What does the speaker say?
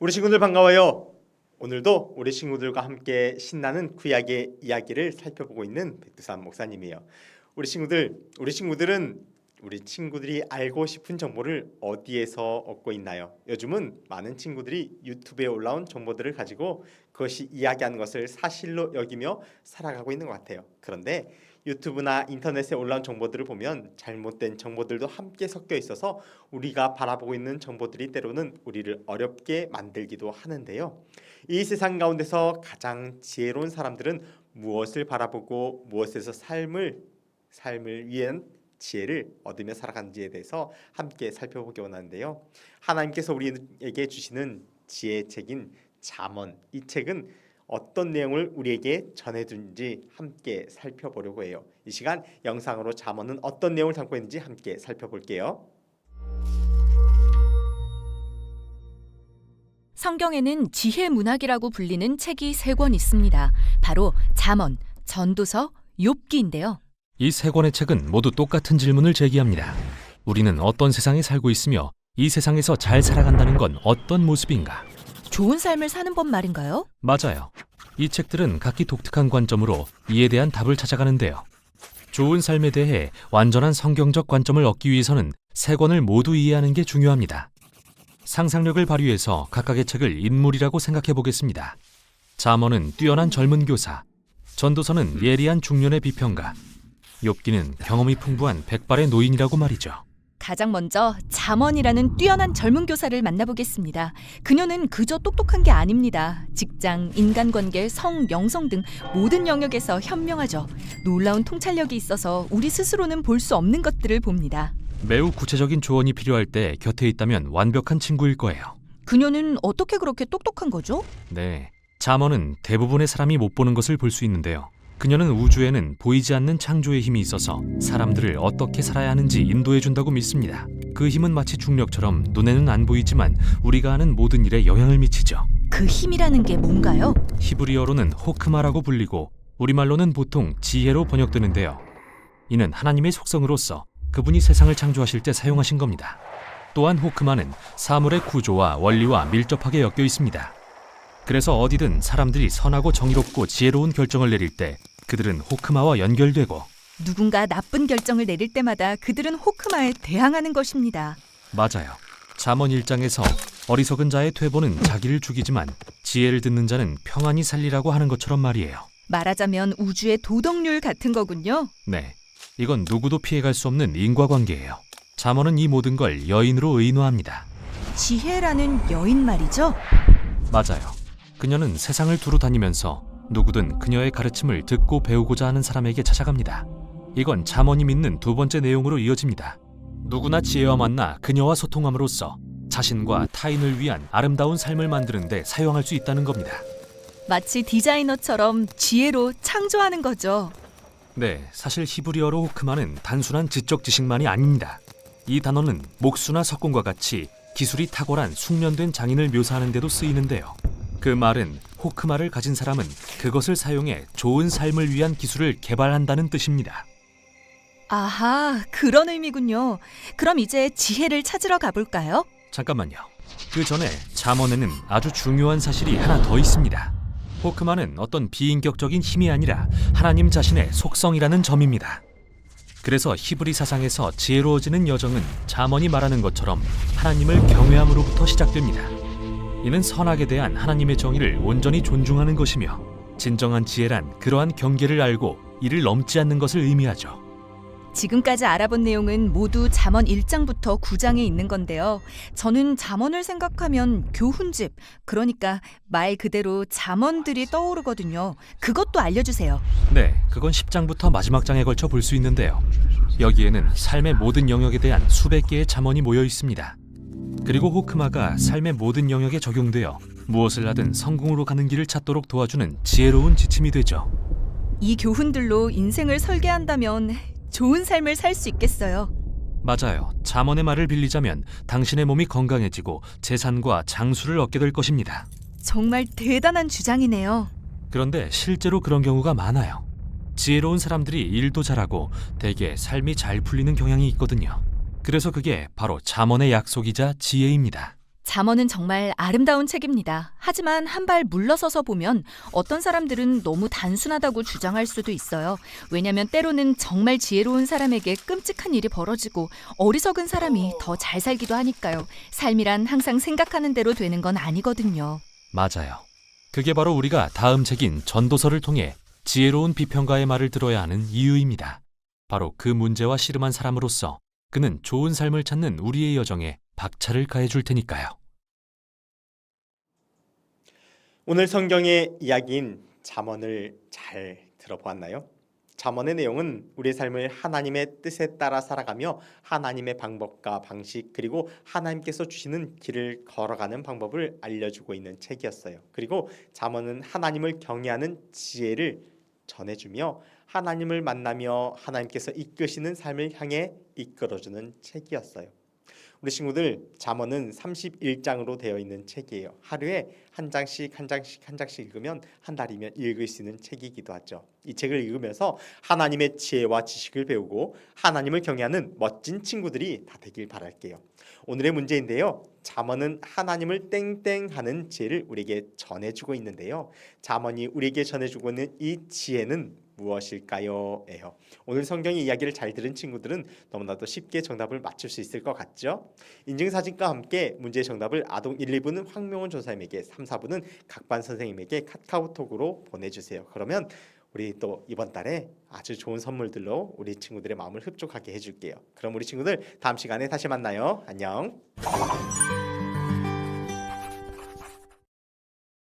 우리 친구들 반가워요. 오늘도 우리 친구들과 함께 신나는 구약의 이야기를 살펴보고 있는 백두산 목사님이에요. 우리 친구들, 우리 친구들은 우리 친구들이 알고 싶은 정보를 어디에서 얻고 있나요? 요즘은 많은 친구들이 유튜브에 올라온 정보들을 가지고 그것이 이야기하는 것을 사실로 여기며 살아가고 있는 것 같아요. 그런데 유튜브나 인터넷에 올라온 정보들을 보면 잘못된 정보들도 함께 섞여 있어서 우리가 바라보고 있는 정보들이 때로는 우리를 어렵게 만들기도 하는데요. 이 세상 가운데서 가장 지혜로운 사람들은 무엇을 바라보고 무엇에서 삶을 삶을 위한 지혜를 얻으며 살아가는지에 대해서 함께 살펴보기 원하는데요. 하나님께서 우리에게 주시는 지혜 책인 잠언 이 책은 어떤 내용을 우리에게 전해준지 함께 살펴보려고 해요. 이 시간 영상으로 잠언은 어떤 내용을 담고 있는지 함께 살펴볼게요. 성경에는 지혜 문학이라고 불리는 책이 세 권 있습니다. 바로 잠언, 전도서, 욥기인데요. 이 세 권의 책은 모두 똑같은 질문을 제기합니다. 우리는 어떤 세상에 살고 있으며 이 세상에서 잘 살아간다는 건 어떤 모습인가? 좋은 삶을 사는 법 말인가요? 맞아요. 이 책들은 각기 독특한 관점으로 이에 대한 답을 찾아가는데요. 좋은 삶에 대해 완전한 성경적 관점을 얻기 위해서는 세 권을 모두 이해하는 게 중요합니다. 상상력을 발휘해서 각각의 책을 인물이라고 생각해 보겠습니다. 잠언은 뛰어난 젊은 교사, 전도서는 예리한 중년의 비평가, 욥기는 경험이 풍부한 백발의 노인이라고 말이죠. 가장 먼저 잠언이라는 뛰어난 젊은 교사를 만나보겠습니다. 그녀는 그저 똑똑한 게 아닙니다. 직장, 인간관계, 성, 영성 등 모든 영역에서 현명하죠. 놀라운 통찰력이 있어서 우리 스스로는 볼 수 없는 것들을 봅니다. 매우 구체적인 조언이 필요할 때 곁에 있다면 완벽한 친구일 거예요. 그녀는 어떻게 그렇게 똑똑한 거죠? 네. 잠언은 대부분의 사람이 못 보는 것을 볼 수 있는데요. 그녀는 우주에는 보이지 않는 창조의 힘이 있어서 사람들을 어떻게 살아야 하는지 인도해 준다고 믿습니다. 그 힘은 마치 중력처럼 눈에는 안 보이지만 우리가 하는 모든 일에 영향을 미치죠. 그 힘이라는 게 뭔가요? 히브리어로는 호크마라고 불리고 우리말로는 보통 지혜로 번역되는데요. 이는 하나님의 속성으로서 그분이 세상을 창조하실 때 사용하신 겁니다. 또한 호크마는 사물의 구조와 원리와 밀접하게 엮여 있습니다. 그래서 어디든 사람들이 선하고 정의롭고 지혜로운 결정을 내릴 때 그들은 호크마와 연결되고 누군가 나쁜 결정을 내릴 때마다 그들은 호크마에 대항하는 것입니다. 맞아요. 잠언 1장에서 어리석은 자의 퇴보는 자기를 죽이지만 지혜를 듣는 자는 평안히 살리라고 하는 것처럼 말이에요. 말하자면 우주의 도덕률 같은 거군요. 네. 이건 누구도 피해갈 수 없는 인과관계예요. 잠언은 이 모든 걸 여인으로 의노합니다. 지혜라는 여인 말이죠. 맞아요. 그녀는 세상을 두루 다니면서 누구든 그녀의 가르침을 듣고 배우고자 하는 사람에게 찾아갑니다. 이건 잠언이 믿는 두 번째 내용으로 이어집니다. 누구나 지혜와 만나 그녀와 소통함으로써 자신과 타인을 위한 아름다운 삶을 만드는데 사용할 수 있다는 겁니다. 마치 디자이너처럼 지혜로 창조하는 거죠. 네, 사실 히브리어로 호크마는 단순한 지적 지식만이 아닙니다. 이 단어는 목수나 석공과 같이 기술이 탁월한 숙련된 장인을 묘사하는 데도 쓰이는데요. 그 말은 호크마를 가진 사람은 그것을 사용해 좋은 삶을 위한 기술을 개발한다는 뜻입니다. 아하, 그런 의미군요. 그럼 이제 지혜를 찾으러 가볼까요? 잠깐만요. 그 전에 잠언에는 아주 중요한 사실이 하나 더 있습니다. 호크마는 어떤 비인격적인 힘이 아니라 하나님 자신의 속성이라는 점입니다. 그래서 히브리 사상에서 지혜로워지는 여정은 잠언이 말하는 것처럼 하나님을 경외함으로부터 시작됩니다. 이는 선악에 대한 하나님의 정의를 온전히 존중하는 것이며 진정한 지혜란 그러한 경계를 알고 이를 넘지 않는 것을 의미하죠. 지금까지 알아본 내용은 모두 잠언 1장부터 9장에 있는 건데요. 저는 잠언을 생각하면 교훈집, 그러니까 말 그대로 잠언들이 떠오르거든요. 그것도 알려주세요. 네, 그건 10장부터 마지막 장에 걸쳐 볼 수 있는데요. 여기에는 삶의 모든 영역에 대한 수백 개의 잠언이 모여 있습니다. 그리고 호크마가 삶의 모든 영역에 적용되어 무엇을 하든 성공으로 가는 길을 찾도록 도와주는 지혜로운 지침이 되죠. 이 교훈들로 인생을 설계한다면 좋은 삶을 살 수 있겠어요. 맞아요. 잠언의 말을 빌리자면 당신의 몸이 건강해지고 재산과 장수를 얻게 될 것입니다. 정말 대단한 주장이네요. 그런데 실제로 그런 경우가 많아요. 지혜로운 사람들이 일도 잘하고 대개 삶이 잘 풀리는 경향이 있거든요. 그래서 그게 바로 잠언의 약속이자 지혜입니다. 잠언은 정말 아름다운 책입니다. 하지만 한 발 물러서서 보면 어떤 사람들은 너무 단순하다고 주장할 수도 있어요. 왜냐면 때로는 정말 지혜로운 사람에게 끔찍한 일이 벌어지고 어리석은 사람이 더 잘 살기도 하니까요. 삶이란 항상 생각하는 대로 되는 건 아니거든요. 맞아요. 그게 바로 우리가 다음 책인 전도서를 통해 지혜로운 비평가의 말을 들어야 하는 이유입니다. 바로 그 문제와 씨름한 사람으로서 그는 좋은 삶을 찾는 우리의 여정에 박차를 가해줄 테니까요. 오늘 성경의 이야기인 잠언을 잘 들어보았나요? 잠언의 내용은 우리의 삶을 하나님의 뜻에 따라 살아가며 하나님의 방법과 방식 그리고 하나님께서 주시는 길을 걸어가는 방법을 알려주고 있는 책이었어요. 그리고 잠언은 하나님을 경외하는 지혜를 전해주며 하나님을 만나며 하나님께서 이끄시는 삶을 향해 이끌어주는 책이었어요. 우리 친구들 잠언은 31장으로 되어 있는 책이에요. 하루에 한 장씩 한 장씩 한 장씩 읽으면 한 달이면 읽을 수 있는 책이기도 하죠. 이 책을 읽으면서 하나님의 지혜와 지식을 배우고 하나님을 경외하는 멋진 친구들이 다 되길 바랄게요. 오늘의 문제인데요. 잠언은 하나님을 땡땡하는 지혜를 우리에게 전해주고 있는데요. 잠언이 우리에게 전해주고 있는 이 지혜는 무엇일까요? 예요. 오늘 성경의 이야기를 잘 들은 친구들은 너무나도 쉽게 정답을 맞출 수 있을 것 같죠? 인증사진과 함께 문제의 정답을 아동 1, 2부는 황명훈 조사님에게 3, 4부는 각반 선생님에게 카카오톡으로 보내주세요. 그러면 우리 또 이번 달에 아주 좋은 선물들로 우리 친구들의 마음을 흡족하게 해줄게요. 그럼 우리 친구들 다음 시간에 다시 만나요. 안녕.